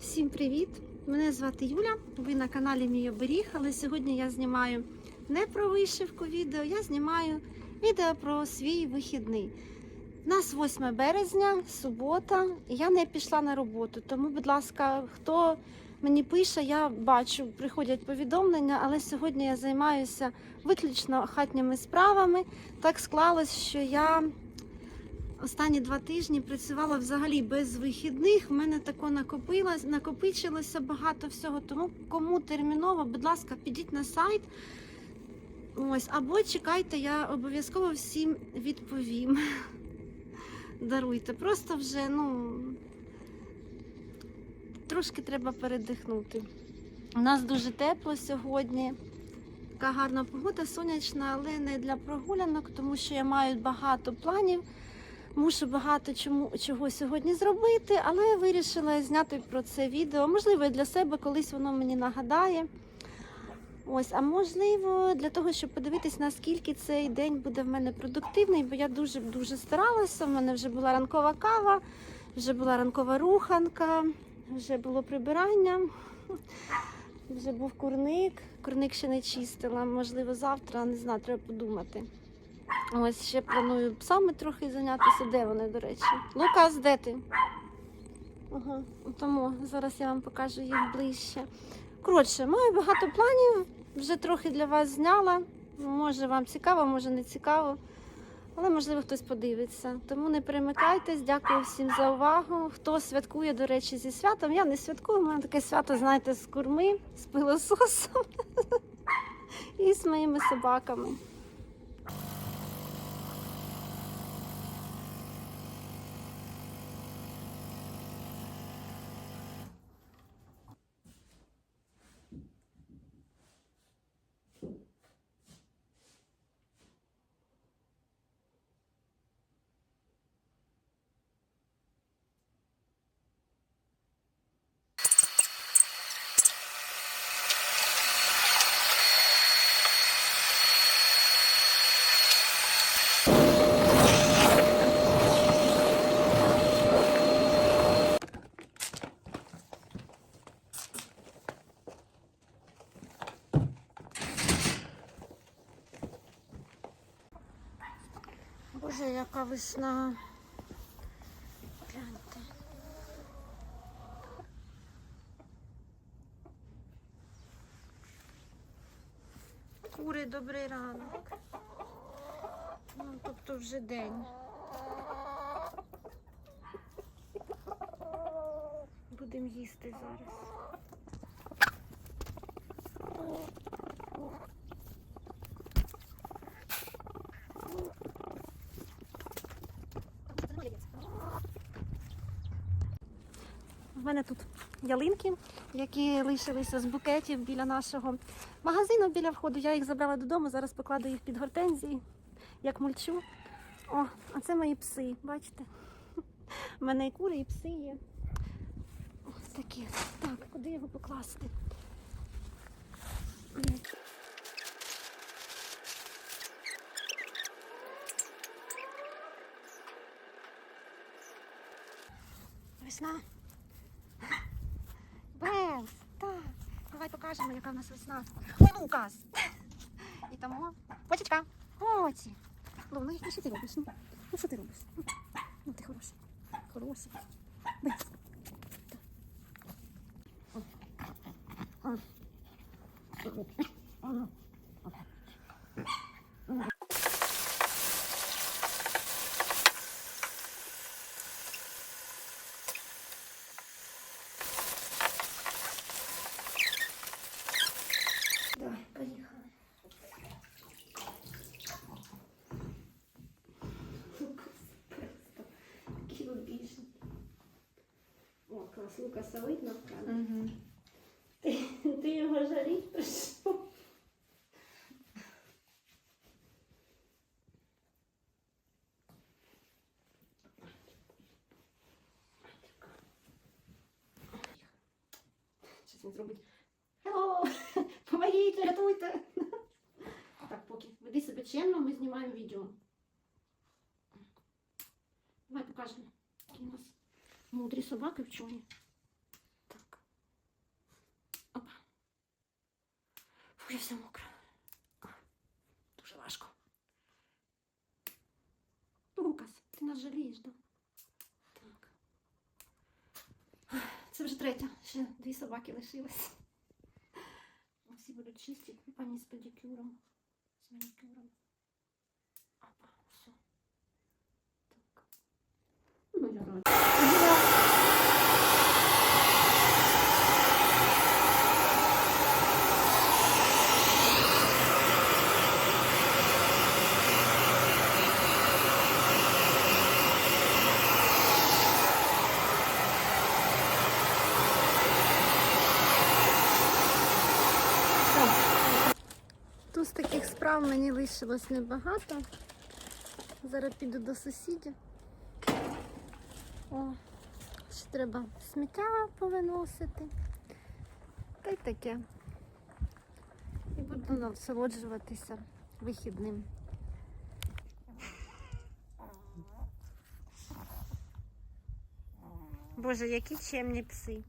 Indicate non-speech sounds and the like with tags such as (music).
Всім привіт! Мене звати Юля. Ви на каналі Мій оберіг, але сьогодні я знімаю не про вишивку відео, я знімаю відео про свій вихідний. У нас 8 березня, субота, і я не пішла на роботу. Тому, будь ласка, хто мені пише, я бачу, приходять повідомлення, але сьогодні я займаюся виключно хатніми справами. Так склалось, що я Останні два тижні працювала взагалі без вихідних. У мене тако накопилось, накопичилося багато всього. Тому кому терміново, будь ласка, підіть на сайт. Ось, або чекайте, я обов'язково всім відповім. (laughs) Даруйте. Просто вже, ну трошки треба передихнути. У нас дуже тепло сьогодні. Така гарна погода, сонячна, але не для прогулянок, тому що я маю багато планів. Мушу багато чому чого сьогодні зробити, але вирішила зняти про це відео. Можливо, для себе колись воно мені нагадає. Ось, а можливо, для того, щоб подивитись, наскільки цей день буде в мене продуктивний, бо я дуже дуже старалася. У мене вже була ранкова кава, вже була ранкова руханка, вже було прибирання, вже був курник. Курник ще не чистила. Можливо, завтра, не знаю, треба подумати. Ось ще планую псами трохи зайнятися. Де вони, до речі? Лукас, де ти? Ага, тому зараз я вам покажу їх ближче. Коротше, маю багато планів, вже трохи для вас зняла. Може вам цікаво, може не цікаво. Але можливо хтось подивиться. Тому не перемикайтесь. Дякую всім за увагу. Хто святкує, до речі, зі святом. Я не святкую, у таке свято, знаєте, з курми, з пилососом (laughs) і з моїми собаками. Боже, яка весна. Гляньте. Кури, добрий ранок. Ну, тобто вже день. Будемо їсти зараз. В мене тут ялинки, які лишилися з букетів біля нашого магазину біля входу. Я їх забрала додому, зараз покладу їх під гортензії, як мульчу. О, а це мої пси, бачите? У мене і кури, і пси є. Ось такі. Так, куди його покласти? Весна. Белс, так. Давай покажемо, яка в нас весна. Ой, Лукас. І тому. Почечка. Оці. Лу, ну що ти робиш? Ну, ну що ти робиш? Ну, Ну, ти хороший. Хороший. Давай, О, клас, Лукаса видно в камері. Угу. Ти, ти його жаліть прийшов. Щось він зробить. Hello! Помогіть, рятуйте! Так, поки веди себе чемно, ми знімаємо відео. Давай покажемо, які у нас мудрі собаки в чому. Так. Фу, я вся мокра. Дуже важко. Лукас, ти нас жалієш, да? Так. Це вже третя. Ще дві собаки лишились. Всі будуть чисті, пані з педикюром, з манікюром. Опа, все. Так. Ну, я рада. Тут з таких справ мені лишилось небагато. Зараз піду до сусідів. О, ще треба сміття повиносити. Та й таке. І буду насолоджуватися вихідним. Боже, які чемні пси.